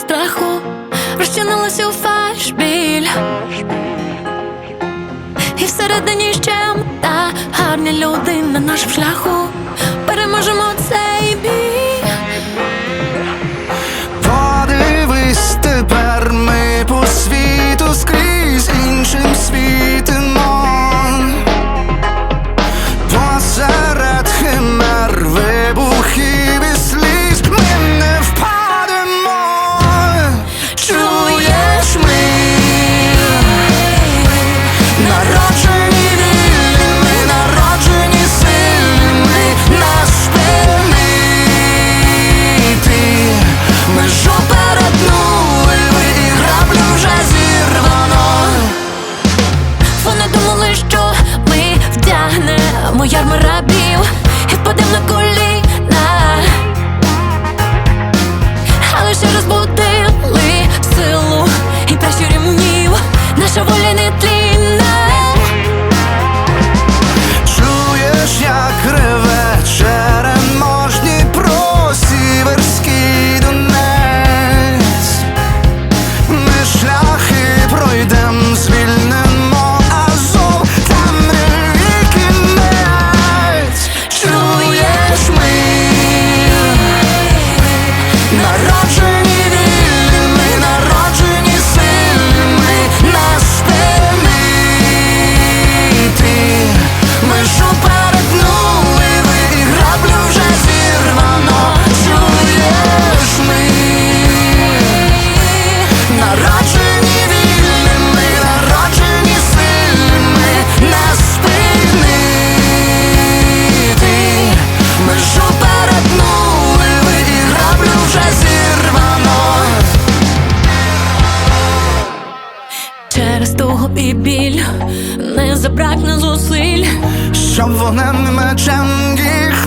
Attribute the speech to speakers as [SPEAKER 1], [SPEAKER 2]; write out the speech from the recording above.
[SPEAKER 1] страху розчинилася у фальш біль і всередині ще та гарна людина на нашому шляху.
[SPEAKER 2] тривогу і
[SPEAKER 1] біль, не забракне зусиль,
[SPEAKER 2] щоб вогнем мечем їх